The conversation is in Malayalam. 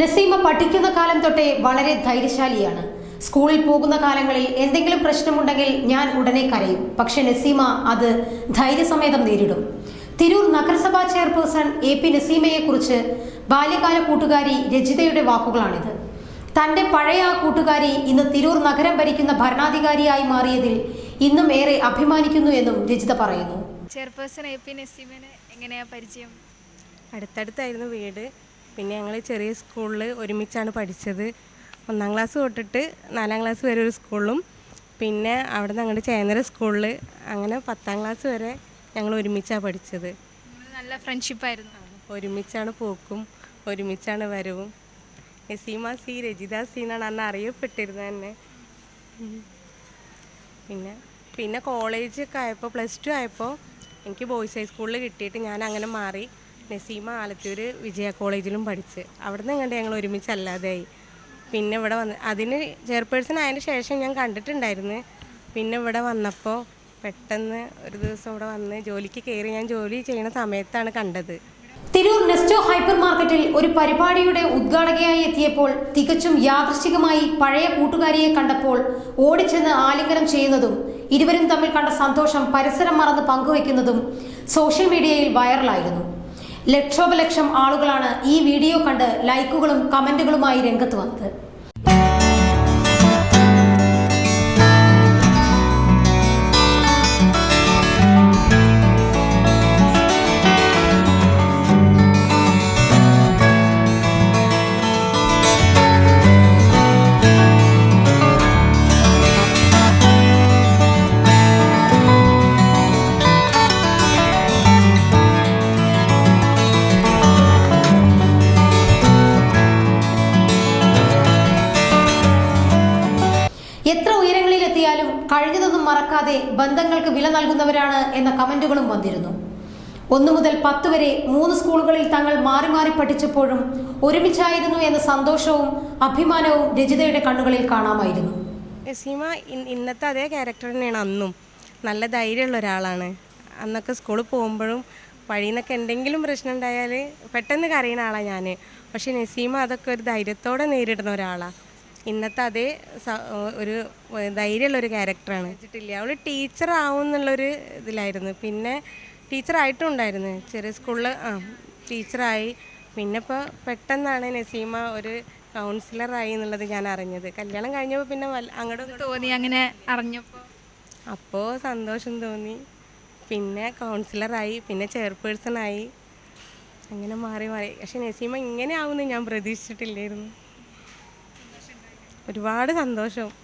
നസീമ പഠിക്കുന്ന കാലം തൊട്ടേ വളരെ ധൈര്യശാലിയാണ്. സ്കൂളിൽ പോകുന്ന കാലങ്ങളിൽ എന്തെങ്കിലും പ്രശ്നമുണ്ടെങ്കിൽ ഞാൻ ഉടനെ കരയും. പക്ഷെ നസീമ അത് ധൈര്യസമേതം നേരിടും. തിരൂർ നഗരസഭാ ചെയർപേഴ്സൺ എ പി നസീമയെക്കുറിച്ച് ബാല്യകാല കൂട്ടുകാരി രജിതയുടെ വാക്കുകളാണിത്. തന്റെ പഴയ ആ കൂട്ടുകാരി ഇന്ന് തിരൂർ നഗരം ഭരിക്കുന്ന ഭരണാധികാരിയായി മാറിയതിൽ ഇന്നും ഏറെ അഭിമാനിക്കുന്നു എന്നും രജിത പറയുന്നു. ചെയർപേഴ്സൺ എ പി നസീമിന് എങ്ങനെയാ പരിചയം? അടുത്തടുത്തായിരുന്നു വീട്. പിന്നെ ഞങ്ങൾ ചെറിയ സ്കൂളിൽ ഒരുമിച്ചാണ് പഠിച്ചത്. ഒന്നാം ക്ലാസ് തൊട്ടിട്ട് നാലാം ക്ലാസ് വരെ ഒരു സ്കൂളിലും പിന്നെ അവിടെ നിന്ന് അങ്ങോട്ട് ചേന്നര സ്കൂളിൽ അങ്ങനെ പത്താം ക്ലാസ് വരെ ഞങ്ങൾ ഒരുമിച്ചാണ് പഠിച്ചത്. നല്ല ഫ്രണ്ട്ഷിപ്പായിരുന്നു. ഒരുമിച്ചാണ് പോക്കും ഒരുമിച്ചാണ് വരവും. നസീമ സി രജിത സി എന്നാണ് അന്ന് അറിയപ്പെട്ടിരുന്നത് തന്നെ പിന്നെ പിന്നെ കോളേജൊക്കെ ആയപ്പോൾ പ്ലസ് ടു ആയപ്പോൾ എനിക്ക് ബോയ്സ് ഹൈസ്കൂളിൽ കിട്ടിയിട്ട് ഞാൻ അങ്ങനെ മാറി. നസീമ ആലത്തൂർ വിജയ കോളേജിലും പഠിച്ച്. അവിടെ നിന്ന് ഞങ്ങൾ ഒരുമിച്ച് ഒരുമിച്ചല്ലാതെയായി പിന്നെ ഇവിടെ വന്ന് അതിന് ചെയർപേഴ്സൺ ആയതിന് ശേഷം ഞാൻ കണ്ടിട്ടുണ്ടായിരുന്നു. പിന്നെ ഇവിടെ വന്നപ്പോൾ പെട്ടെന്ന് ഒരു ദിവസം ഇവിടെ വന്ന് ജോലിക്ക് കയറി ഞാൻ ജോലി ചെയ്യുന്ന സമയത്താണ് കണ്ടത്. തിരൂർ നെസ്റ്റോ ഹൈപ്പർ മാർക്കറ്റിൽ ഒരു പരിപാടിയുടെ ഉദ്ഘാടകയായി എത്തിയപ്പോൾ തികച്ചും യാദൃശ്ചികമായി പഴയ കൂട്ടുകാരിയെ കണ്ടപ്പോൾ ഓടിച്ചെന്ന് ആലിംഗനം ചെയ്യുന്നതും ഇരുവരും തമ്മിൽ കണ്ട സന്തോഷം പരിസരം മറന്ന് പങ്കുവയ്ക്കുന്നതും സോഷ്യൽ മീഡിയയിൽ വൈറലായിരുന്നു. ലക്ഷോപലക്ഷം ആളുകളാണ് ഈ വീഡിയോ കണ്ട് ലൈക്കുകളും കമന്റുകളുമായി രംഗത്ത് വന്നത്. കഴിഞ്ഞതൊന്നും മറക്കാതെ ബന്ധങ്ങൾക്ക് വില നൽകുന്നവരാണ് എന്ന കമന്റുകളും വന്നിരുന്നു. ഒന്നു മുതൽ പത്ത് വരെ മൂന്ന് സ്കൂളുകളിൽ തങ്ങൾ മാറി മാറി പഠിച്ചപ്പോഴും ഒരുമിച്ചായിരുന്നു എന്ന സന്തോഷവും അഭിമാനവും രജിതയുടെ കണ്ണുകളിൽ കാണാമായിരുന്നു. നസീമ ഇന്നത്തെ അതേ ക്യാരക്ടർ തന്നെയാണ് അന്നും. നല്ല ധൈര്യമുള്ള ഒരാളാണ്. അന്നൊക്കെ സ്കൂളിൽ പോകുമ്പോഴും വഴിയിൽ നിന്നൊക്കെ എന്തെങ്കിലും പ്രശ്നം ഉണ്ടായാൽ പെട്ടെന്ന് കരയുന്ന ആളാണ് ഞാൻ പക്ഷേ നസീമ അതൊക്കെ ഒരു ധൈര്യത്തോടെ നേരിടുന്ന ഒരാളാണ് ഇന്നത്തെ അതേ ഒരു ധൈര്യമുള്ള ഒരു ക്യാരക്ടറാണ്. വെച്ചിട്ടില്ല അവൾ ടീച്ചർ ആവും എന്നുള്ളൊരു ഇതിലായിരുന്നു. പിന്നെ ടീച്ചറായിട്ടും ഉണ്ടായിരുന്നു ചെറിയ സ്കൂളിൽ ആ ടീച്ചറായി. പിന്നെ ഇപ്പോൾ പെട്ടെന്നാണ് നസീമ ഒരു കൗൺസിലറായി എന്നുള്ളത് ഞാൻ അറിഞ്ഞത്. കല്യാണം കഴിഞ്ഞപ്പോൾ പിന്നെ അങ്ങോട്ട് തോന്നി അങ്ങനെ അറിഞ്ഞപ്പോൾ അപ്പോൾ സന്തോഷം തോന്നി. പിന്നെ കൗൺസിലറായി പിന്നെ ചെയർപേഴ്സണായി. അങ്ങനെ മാറി മാറി. പക്ഷെ നസീമ ഇങ്ങനെ ആവുമെന്ന് ഞാൻ പ്രതീക്ഷിച്ചിട്ടില്ലായിരുന്നു. ഒരുപാട് സന്തോഷം.